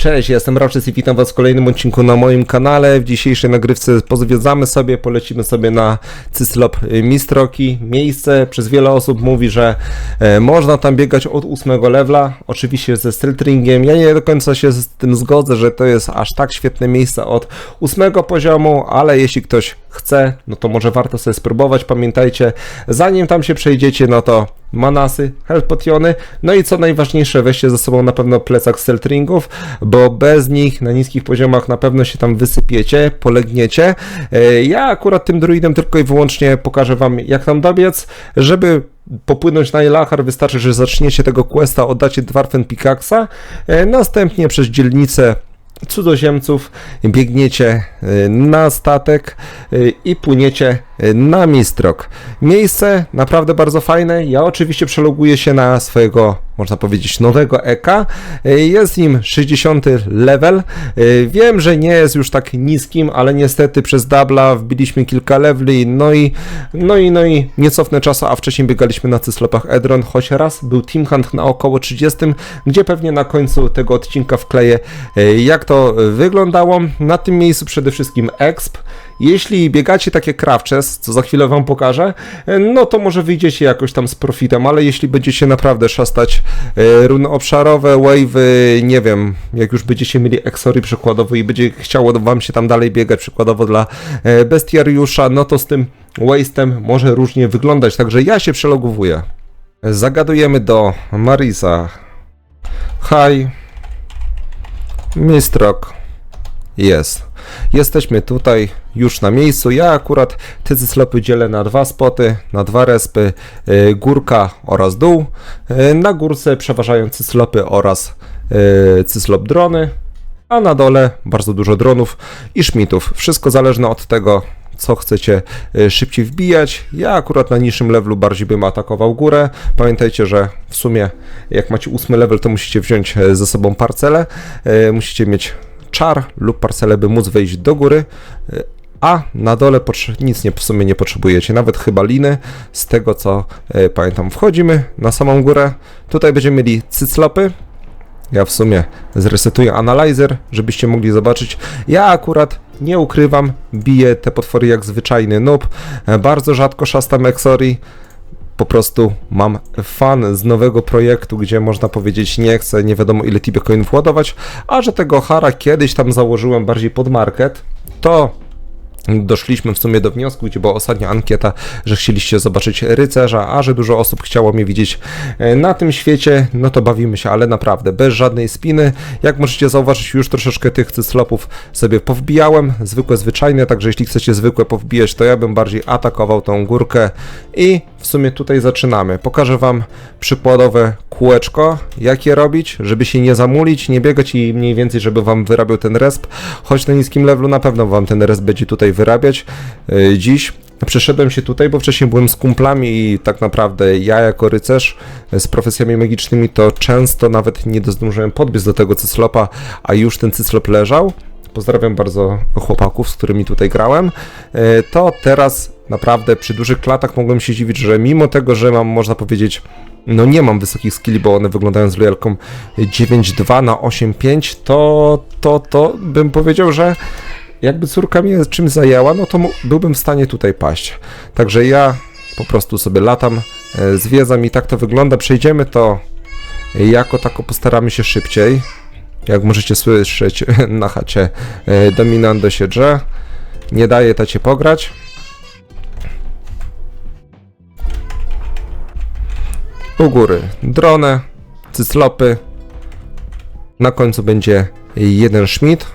Cześć, jestem Raczys i witam was w kolejnym odcinku na moim kanale. W dzisiejszej nagrywce pozwiedzamy sobie, polecimy sobie na Cyslop Mistroki. Miejsce przez wiele osób mówi, że e, można tam biegać od 8 levela, oczywiście ze Stiltringiem. Ja nie do końca się z tym zgodzę, że to jest aż tak świetne miejsce od 8 poziomu, ale jeśli ktoś chce, no to może warto sobie spróbować. Pamiętajcie, zanim tam się przejdziecie, no to manasy, health potiony, no i co najważniejsze, weźcie ze sobą na pewno plecak Steltringów, bo bez nich na niskich poziomach na pewno się tam wysypiecie, polegniecie. E, Ja akurat tym druidem tylko i wyłącznie pokażę wam jak tam dobiec, żeby popłynąć na Ilachar wystarczy, że zaczniecie tego questa, oddacie Dwarfen Pickaxa, e, następnie przez dzielnicę cudzoziemców biegniecie e, na statek e, i płyniecie e, na Mistrok. Miejsce naprawdę bardzo fajne. Ja oczywiście przeloguję się na swojego, można powiedzieć, nowego eka. E, Jest nim 60 level. E, Wiem, że nie jest już tak niskim, ale niestety przez dubla wbiliśmy kilka leveli, no i, no i, no i nie cofnę czasu, a wcześniej biegaliśmy na cyslopach Edron, choć raz był Team Hunt na około 30, gdzie pewnie na końcu tego odcinka wkleję, e, jak to wyglądało. Na tym miejscu przede wszystkim exp. Jeśli biegacie takie krawczes, co za chwilę wam pokażę, e, no to może wyjdziecie jakoś tam z profitem, ale jeśli będziecie naprawdę szastać e, runy obszarowe, wave'y, nie wiem, jak już będziecie mieli exory przykładowo i będzie chciało wam się tam dalej biegać przykładowo dla e, bestiariusza, no to z tym waste'em może różnie wyglądać, także ja się przelogowuję. Zagadujemy do Marisa. Hi. Mistrok. Jest. Jesteśmy tutaj już na miejscu. Ja akurat te cyslopy dzielę na dwa spoty, na dwa respy, y, górka oraz dół. Y, Na górce przeważają cyslopy oraz cyslop drony, a na dole bardzo dużo dronów i szmitów. Wszystko zależne od tego, co chcecie y, szybciej wbijać. Ja akurat na niższym levelu bardziej bym atakował górę. Pamiętajcie, że w sumie jak macie ósmy level, to musicie wziąć ze sobą parcelę. Musicie mieć czar lub parcelę, by móc wejść do góry. E, A na dole nic nie, w sumie nie potrzebujecie, nawet chyba liny. Z tego co e, pamiętam, wchodzimy na samą górę. Tutaj będziemy mieli cyclopy, ja w sumie zresetuję Analyzer, żebyście mogli zobaczyć. Ja akurat nie ukrywam, biję te potwory jak zwyczajny noob. E, Bardzo rzadko szastam Exori. Po prostu mam fan z nowego projektu, gdzie można powiedzieć nie chcę nie wiadomo ile Tibia coinów ładować, a że tego Hara kiedyś tam założyłem bardziej pod market, to doszliśmy w sumie do wniosku, gdzie była ostatnia ankieta, że chcieliście zobaczyć rycerza, a że dużo osób chciało mnie widzieć e, na tym świecie, no to bawimy się, ale naprawdę bez żadnej spiny. Jak możecie zauważyć, już troszeczkę tych cyslopów sobie powbijałem, zwykłe, zwyczajne, także jeśli chcecie zwykłe powbijać, to ja bym bardziej atakował tą górkę i w sumie tutaj zaczynamy. Pokażę Wam przykładowe kółeczko, jak je robić, żeby się nie zamulić, nie biegać i mniej więcej, żeby Wam wyrabiał ten resp, choć na niskim levelu na pewno Wam ten resp będzie tutaj wyrabiać. Yy, Dziś przeszedłem się tutaj, bo wcześniej byłem z kumplami i tak naprawdę ja jako rycerz z profesjami magicznymi to często nawet nie zdążyłem podbiec do tego cyslopa, a już ten cyslop leżał. Pozdrawiam bardzo chłopaków, z którymi tutaj grałem. E, To teraz naprawdę przy dużych klatach mogłem się dziwić, że mimo tego, że mam, można powiedzieć, no nie mam wysokich skilli, bo one wyglądają z lojalką 9.2 na 8.5, to, to, to bym powiedział, że jakby córka mnie czymś zajęła, no to byłbym w stanie tutaj paść. Także ja po prostu sobie latam, e, zwiedzam i tak to wygląda. Przejdziemy to jako tako postaramy się szybciej. Jak możecie słyszeć na chacie, e, Dominando się drze. Nie daje tacie pograć. U góry dronę, cyclopy. Na końcu będzie jeden szmit.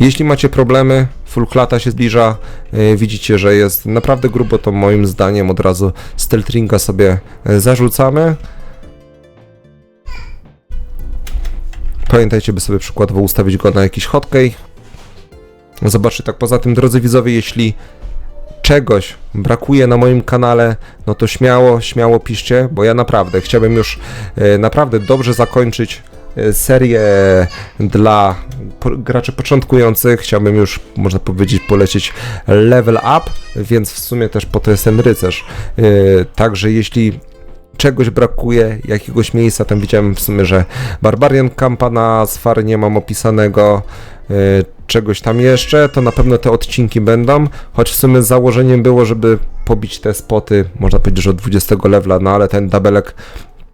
Jeśli macie problemy, full klata się zbliża, e, widzicie, że jest naprawdę grubo, to moim zdaniem od razu Steltringa sobie e, zarzucamy. Pamiętajcie, by sobie przykładowo ustawić go na jakiś hotkey. Zobaczcie, tak poza tym, drodzy widzowie, jeśli czegoś brakuje na moim kanale, no to śmiało, śmiało piszcie, bo ja naprawdę chciałbym już e, naprawdę dobrze zakończyć e, serię dla po, graczy początkujących. Chciałbym już, można powiedzieć, polecieć level up, więc w sumie też po to jest ten rycerz. E, Także jeśli czegoś brakuje, jakiegoś miejsca. Tam widziałem w sumie, że Barbarian Campa na Sfary nie mam opisanego. y, Czegoś tam jeszcze, to na pewno te odcinki będą, choć w sumie założeniem było, żeby pobić te spoty, można powiedzieć, że od 20 levela, no ale ten dabelek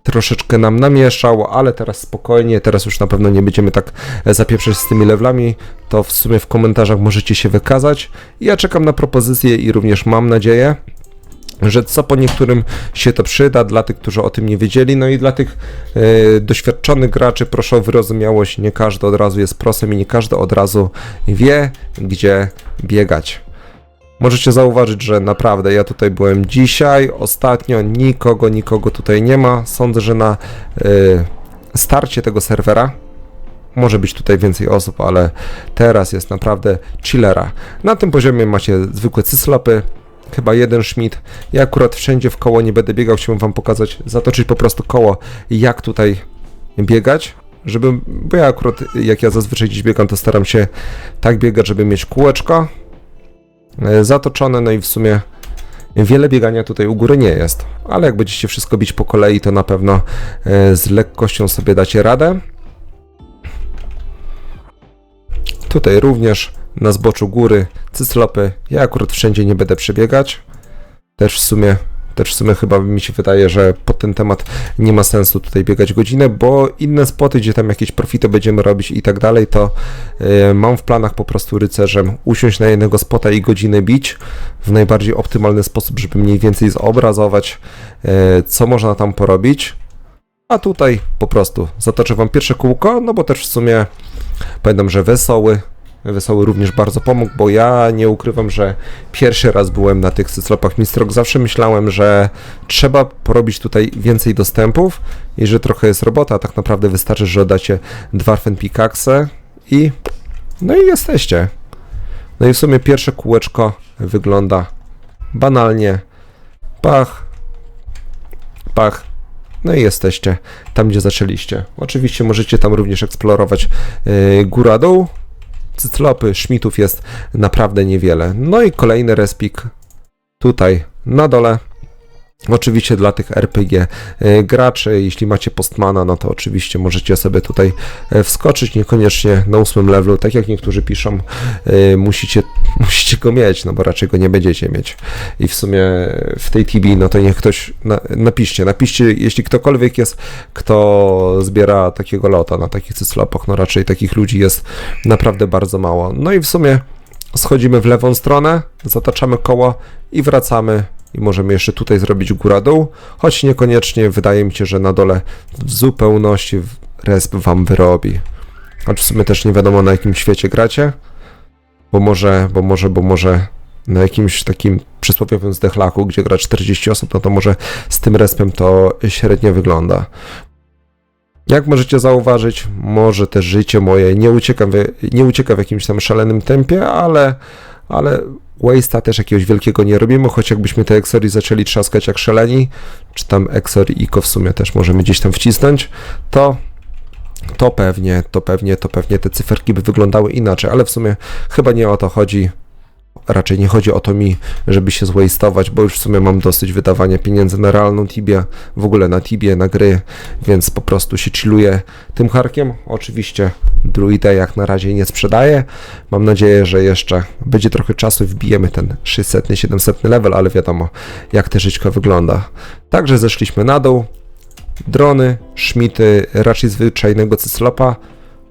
troszeczkę nam namieszał, ale teraz spokojnie, teraz już na pewno nie będziemy tak zapieprzeć z tymi levelami, to w sumie w komentarzach możecie się wykazać. Ja czekam na propozycje i również mam nadzieję, że co po niektórym się to przyda, dla tych, którzy o tym nie wiedzieli, no i dla tych e, doświadczonych graczy proszę o wyrozumiałość, nie każdy od razu jest prosem i nie każdy od razu wie, gdzie biegać. Możecie zauważyć, że naprawdę ja tutaj byłem dzisiaj, ostatnio nikogo, nikogo tutaj nie ma. Sądzę, że na y, starcie tego serwera może być tutaj więcej osób, ale teraz jest naprawdę chillera. Na tym poziomie macie zwykłe cyslopy, chyba jeden Schmidt. Ja akurat wszędzie w koło nie będę biegał, chciałbym wam pokazać, zatoczyć po prostu koło, jak tutaj biegać. Żeby, bo ja akurat, jak ja zazwyczaj dziś biegam, to staram się tak biegać, żeby mieć kółeczko, e, zatoczone, no i w sumie wiele biegania tutaj u góry nie jest, ale jak będziecie wszystko bić po kolei, to na pewno e, z lekkością sobie dacie radę. Tutaj również na zboczu góry cyslopy, ja akurat wszędzie nie będę przebiegać, też w sumie też w sumie chyba mi się wydaje, że pod ten temat nie ma sensu tutaj biegać godzinę, bo inne spoty, gdzie tam jakieś profity będziemy robić i tak dalej, to e, mam w planach po prostu rycerzem usiąść na jednego spota i godzinę bić w najbardziej optymalny sposób, żeby mniej więcej zobrazować, e, co można tam porobić. A tutaj po prostu zatoczę wam pierwsze kółko, no bo też w sumie pamiętam, że wesoły, Wesoły również bardzo pomógł, bo ja nie ukrywam, że pierwszy raz byłem na tych cyclopach Mistrok. Zawsze myślałem, że trzeba porobić tutaj więcej dostępów i że trochę jest robota, a tak naprawdę wystarczy, że dacie Dwarfen Pickaxe i no i jesteście. No i w sumie pierwsze kółeczko wygląda banalnie. Pach, pach, no i jesteście tam, gdzie zaczęliście. Oczywiście możecie tam również eksplorować yy, góra-dół. Cyclopy, szmitów jest naprawdę niewiele. No i kolejny respik tutaj na dole. Oczywiście dla tych RPG y, graczy, jeśli macie postmana, no to oczywiście możecie sobie tutaj e, wskoczyć, niekoniecznie na ósmym levelu, tak jak niektórzy piszą, y, musicie, musicie go mieć, no bo raczej go nie będziecie mieć. I w sumie w tej TB, no to niech ktoś, na, napiszcie, napiszcie, jeśli ktokolwiek jest, kto zbiera takiego lota na takich cyslopach, no raczej takich ludzi jest naprawdę bardzo mało. No i w sumie schodzimy w lewą stronę, zataczamy koło i wracamy i możemy jeszcze tutaj zrobić góra-dół, choć niekoniecznie wydaje mi się, że na dole w zupełności resp wam wyrobi. Choć w sumie też nie wiadomo na jakim świecie gracie, bo może, bo może, bo może na jakimś takim przysłowiowym zdechlaku, gdzie gra 40 osób, no to może z tym respem to średnio wygląda. Jak możecie zauważyć, może też życie moje nie ucieka, w, nie ucieka w jakimś tam szalonym tempie, ale, ale Waste'a też jakiegoś wielkiego nie robimy, choć jakbyśmy te Exory zaczęli trzaskać jak szaleni, czy tam Exory Ico w sumie też możemy gdzieś tam wcisnąć, to to pewnie, to pewnie, to pewnie te cyferki by wyglądały inaczej, ale w sumie chyba nie o to chodzi. Raczej nie chodzi o to mi, żeby się zwastować, bo już w sumie mam dosyć wydawania pieniędzy na realną Tibię, w ogóle na Tibię, na gry, więc po prostu się chilluję tym harkiem. Oczywiście druidę jak na razie nie sprzedaję. Mam nadzieję, że jeszcze będzie trochę czasu wbijemy ten 600, 700 level, ale wiadomo jak te żyćko wygląda. Także zeszliśmy na dół. Drony, szmity, raczej zwyczajnego cyclopa.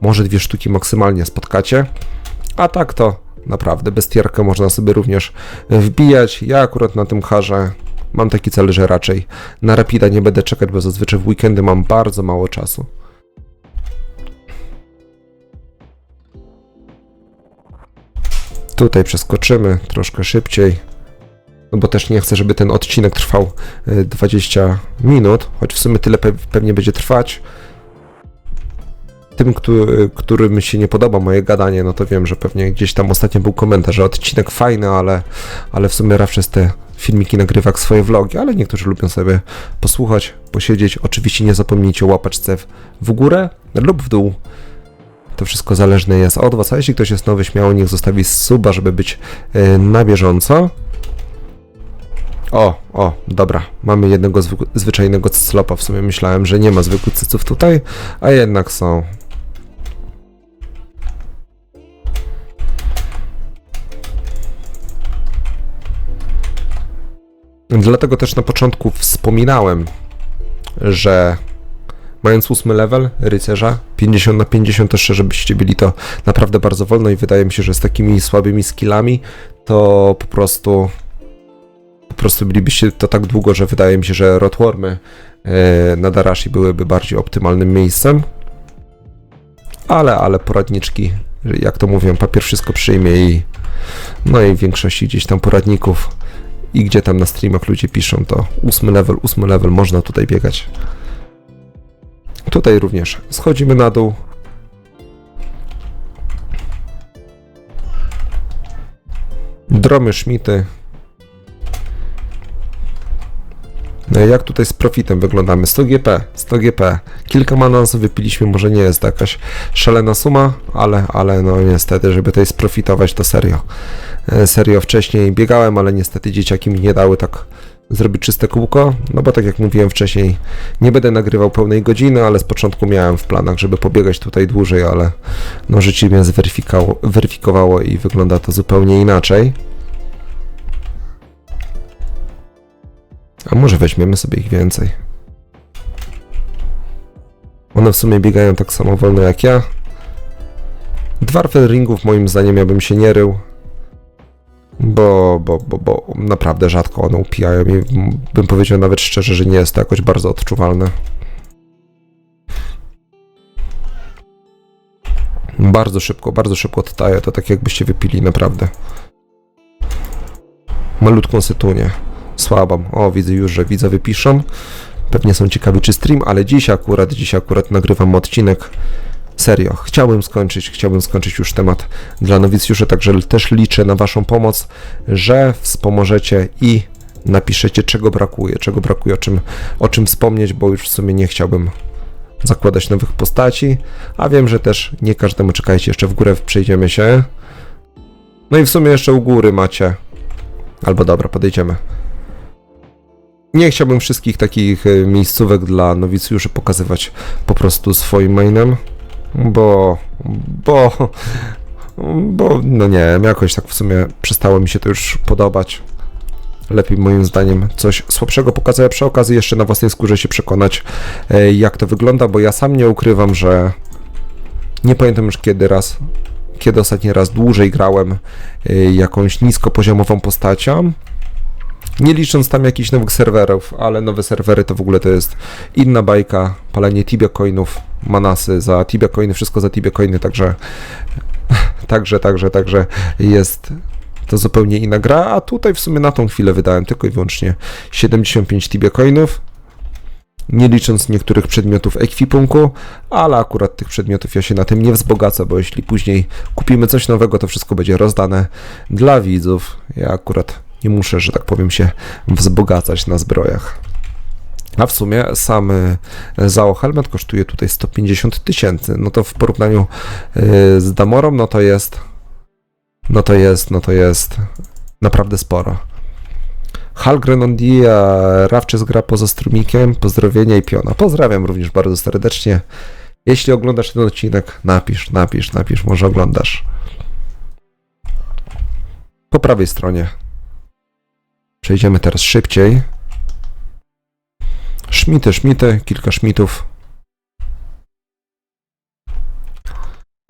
Może dwie sztuki maksymalnie spotkacie. A tak to naprawdę bestierkę można sobie również wbijać. Ja akurat na tym harze mam taki cel, że raczej na Rapida nie będę czekać, bo zazwyczaj w weekendy mam bardzo mało czasu. Tutaj przeskoczymy troszkę szybciej, no bo też nie chcę, żeby ten odcinek trwał y, 20 minut, choć w sumie tyle pe pewnie będzie trwać. Tym, który, którym się nie podoba moje gadanie, no to wiem, że pewnie gdzieś tam ostatnio był komentarz, że odcinek fajny, ale, ale w sumie Rawszes te filmiki nagrywa swoje vlogi, ale niektórzy lubią sobie posłuchać, posiedzieć. Oczywiście nie zapomnijcie o łapaczce w, górę lub w dół. To wszystko zależne jest od Was, a jeśli ktoś jest nowy, śmiało niech zostawi suba, żeby być e, na bieżąco. O, o, dobra. Mamy jednego zwyczajnego cyclopa. W sumie myślałem, że nie ma zwykłych cyców tutaj, a jednak są. Dlatego też na początku wspominałem, że mając ósmy level rycerza, 50 na 50 też żebyście byli to naprawdę bardzo wolno i wydaje mi się, że z takimi słabymi skillami to po prostu po prostu bylibyście to tak długo, że wydaje mi się, że rotwormy e, na Darashi byłyby bardziej optymalnym miejscem. Ale, ale poradniczki, jak to mówią, papier wszystko przyjmie i no i w większości gdzieś tam poradników i gdzie tam na streamach ludzie piszą, to ósmy level, ósmy level, można tutaj biegać. Tutaj również schodzimy na dół. Dromy, szmity. Jak tutaj z profitem wyglądamy? 100 GP, 100 GP. Kilka manonsów wypiliśmy, może nie jest to jakaś szalena suma, ale, ale no niestety, żeby tutaj sprofitować to serio. E, Serio wcześniej biegałem, ale niestety dzieciaki mi nie dały tak zrobić czyste kółko, no bo tak jak mówiłem wcześniej, nie będę nagrywał pełnej godziny, ale z początku miałem w planach, żeby pobiegać tutaj dłużej, ale no życie mnie zweryfikowało weryfikowało i wygląda to zupełnie inaczej. A może weźmiemy sobie ich więcej. One w sumie biegają tak samo wolno jak ja. Dwarfel ringów moim zdaniem ja bym się nie rył. Bo, bo, bo, bo naprawdę rzadko one upijają i bym powiedział nawet szczerze, że nie jest to jakoś bardzo odczuwalne. Bardzo szybko, bardzo szybko odtaje, to tak jakbyście wypili naprawdę. Malutką sytunię. Słabą. O, widzę już, że widzowie piszą. Pewnie są ciekawi czy stream, ale dziś akurat, dziś akurat nagrywam odcinek. Serio, chciałbym skończyć, chciałbym skończyć już temat dla nowicjuszy, także też liczę na Waszą pomoc, że wspomożecie i napiszecie, czego brakuje, czego brakuje, o czym, o czym wspomnieć, bo już w sumie nie chciałbym zakładać nowych postaci, a wiem, że też nie każdemu czekajcie, jeszcze w górę przejdziemy się. No i w sumie jeszcze u góry macie. Albo dobra, podejdziemy. Nie chciałbym wszystkich takich e, miejscówek dla nowicjuszy pokazywać po prostu swoim mainem, bo, bo, bo, no nie wiem, jakoś tak w sumie przestało mi się to już podobać. Lepiej moim zdaniem coś słabszego pokazać, przy okazji jeszcze na własnej skórze się przekonać, e, jak to wygląda, bo ja sam nie ukrywam, że nie pamiętam już kiedy raz, kiedy ostatni raz dłużej grałem e, jakąś niskopoziomową postacią. Nie licząc tam jakichś nowych serwerów, ale nowe serwery to w ogóle to jest inna bajka, palenie Tibia coinów, manasy za Tibia coiny, wszystko za Tibia coiny, także także, także, także jest to zupełnie inna gra, a tutaj w sumie na tą chwilę wydałem tylko i wyłącznie 75 Tibia coinów, nie licząc niektórych przedmiotów ekwipunku, ale akurat tych przedmiotów ja się na tym nie wzbogacę, bo jeśli później kupimy coś nowego, to wszystko będzie rozdane dla widzów. Ja akurat nie muszę, że tak powiem, się wzbogacać na zbrojach. A w sumie sam y, Zao Helmet kosztuje tutaj 150 tysięcy. No to w porównaniu y, z Damorą, no to jest. No to jest, no to jest naprawdę sporo. Halgren Ondia, Rawczy z gra poza strumikiem, pozdrowienia i piona. Pozdrawiam również bardzo serdecznie. Jeśli oglądasz ten odcinek, napisz, napisz, napisz, może oglądasz. Po prawej stronie. Przejdziemy teraz szybciej. Szmity, szmity, kilka szmitów.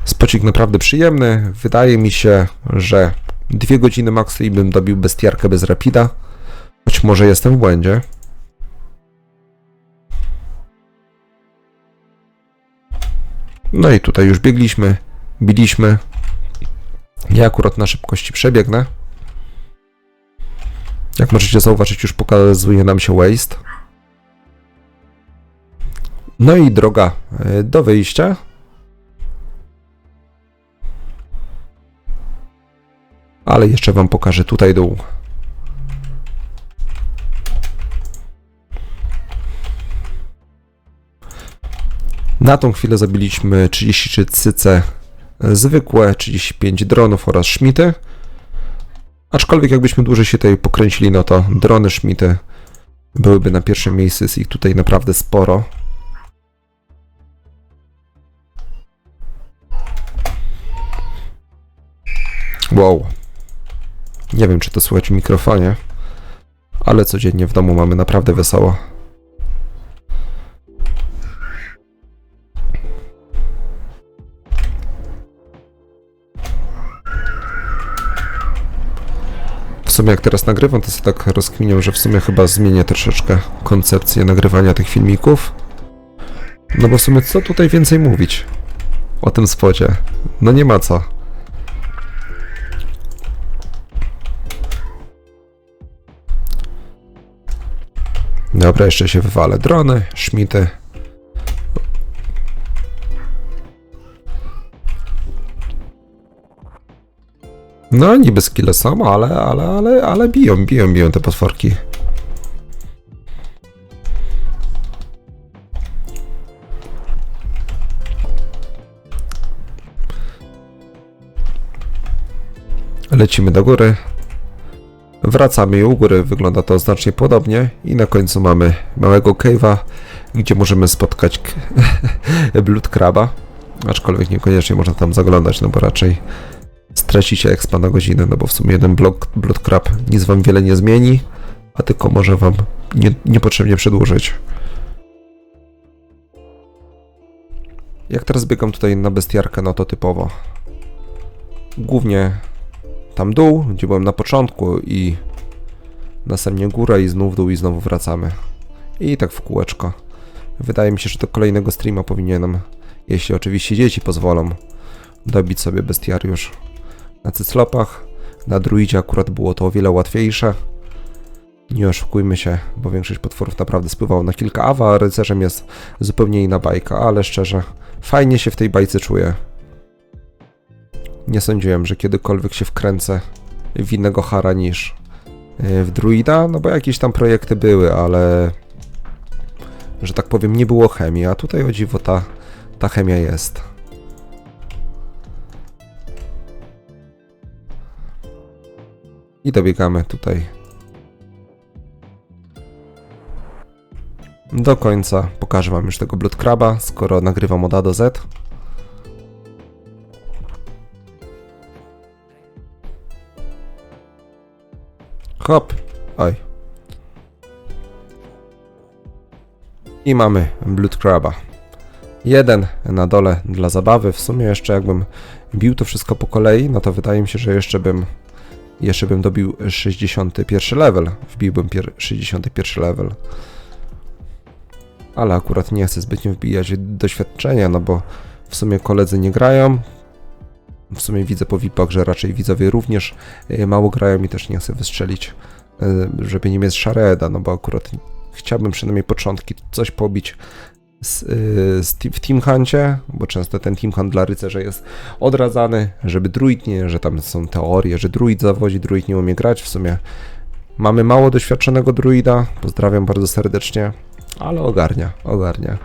Spocik naprawdę przyjemny. Wydaje mi się, że dwie godziny max i bym dobił bestiarkę bez rapida. Choć może jestem w błędzie. No i tutaj już biegliśmy, biliśmy. Ja akurat na szybkości przebiegnę. Jak możecie zauważyć, już pokazuje nam się waste. No i droga e, do wyjścia. Ale jeszcze Wam pokażę tutaj dół. Na tą chwilę zabiliśmy 33 cyce zwykłe, 35 dronów oraz szmity. Aczkolwiek jakbyśmy dłużej się tutaj pokręcili, no to drony Schmidty byłyby na pierwszym miejscu, jest ich tutaj naprawdę sporo. Wow. Nie wiem, czy to słychać w mikrofonie, ale codziennie w domu mamy naprawdę wesoło. Sumie jak teraz nagrywam, to sobie tak rozkminiam, że w sumie chyba zmienię troszeczkę koncepcję nagrywania tych filmików. No bo w sumie co tutaj więcej mówić o tym spocie? No nie ma co. Dobra, jeszcze się wywalę. Drony, szmity. No, niby skille są, ale, ale, ale, ale biją, biją, biją te potworki. Lecimy do góry. Wracamy i u góry wygląda to znacznie podobnie i na końcu mamy małego cave'a, gdzie możemy spotkać Blood Craba, aczkolwiek niekoniecznie można tam zaglądać, no bo raczej stracicie expa na godzinę, no bo w sumie jeden blok Blood Crab nic wam wiele nie zmieni, a tylko może wam nie, niepotrzebnie przedłużyć. Jak teraz biegam tutaj na bestiarkę, no to typowo. Głównie tam dół, gdzie byłem na początku i następnie górę i znów dół i znowu wracamy. I tak w kółeczko. Wydaje mi się, że do kolejnego streama powinienem, jeśli oczywiście dzieci pozwolą, dobić sobie bestiariusz. Na cyclopach, na druidzie akurat było to o wiele łatwiejsze. Nie oszukujmy się, bo większość potworów naprawdę spływało na kilka awa, a rycerzem jest zupełnie inna bajka, ale szczerze, fajnie się w tej bajce czuję. Nie sądziłem, że kiedykolwiek się wkręcę w innego Hara niż e, w druida, no bo jakieś tam projekty były, ale że tak powiem nie było chemii, a tutaj o dziwo ta, ta chemia jest. I dobiegamy tutaj do końca. Pokażę wam już tego Blood Craba, skoro nagrywam od A do Z. Hop. Oj. I mamy Blood Craba. Jeden na dole dla zabawy. W sumie jeszcze jakbym bił to wszystko po kolei, no to wydaje mi się, że jeszcze bym jeszcze bym dobił 61 level. Wbiłbym pier- 61 level. Ale akurat nie chcę zbytnio wbijać doświadczenia, no bo w sumie koledzy nie grają. W sumie widzę po VIP-ach, że raczej widzowie również e, mało grają i też nie chcę wystrzelić, e, żeby nie mieć szareda, no bo akurat chciałbym przynajmniej początki coś pobić z, te- w Team Huncie, bo często ten Team Hunt dla rycerza jest odradzany, żeby druid nie, że tam są teorie, że druid zawodzi, druid nie umie grać, w sumie mamy mało doświadczonego druida, pozdrawiam bardzo serdecznie, ale ogarnia, ogarnia.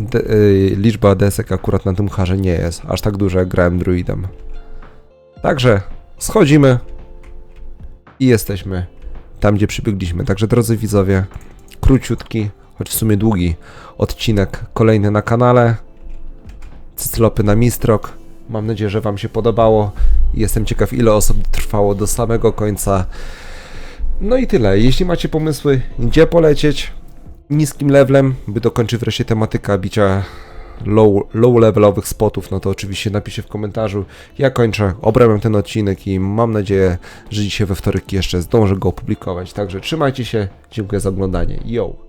De, y, liczba desek akurat na tym harze nie jest aż tak duża jak grałem druidem. Także schodzimy i jesteśmy tam, gdzie przybiegliśmy. Także drodzy widzowie, króciutki, choć w sumie długi odcinek kolejny na kanale. Cyclopy na Mistrok. Mam nadzieję, że Wam się podobało. Jestem ciekaw, ile osób trwało do samego końca. No i tyle. Jeśli macie pomysły, gdzie polecieć, niskim levelem, by dokończyć wreszcie tematyka bicia low, low levelowych spotów, no to oczywiście napiszcie w komentarzu. Ja kończę, obrałem ten odcinek i mam nadzieję, że dzisiaj we wtorek jeszcze zdążę go opublikować. Także trzymajcie się, dziękuję za oglądanie. Yo!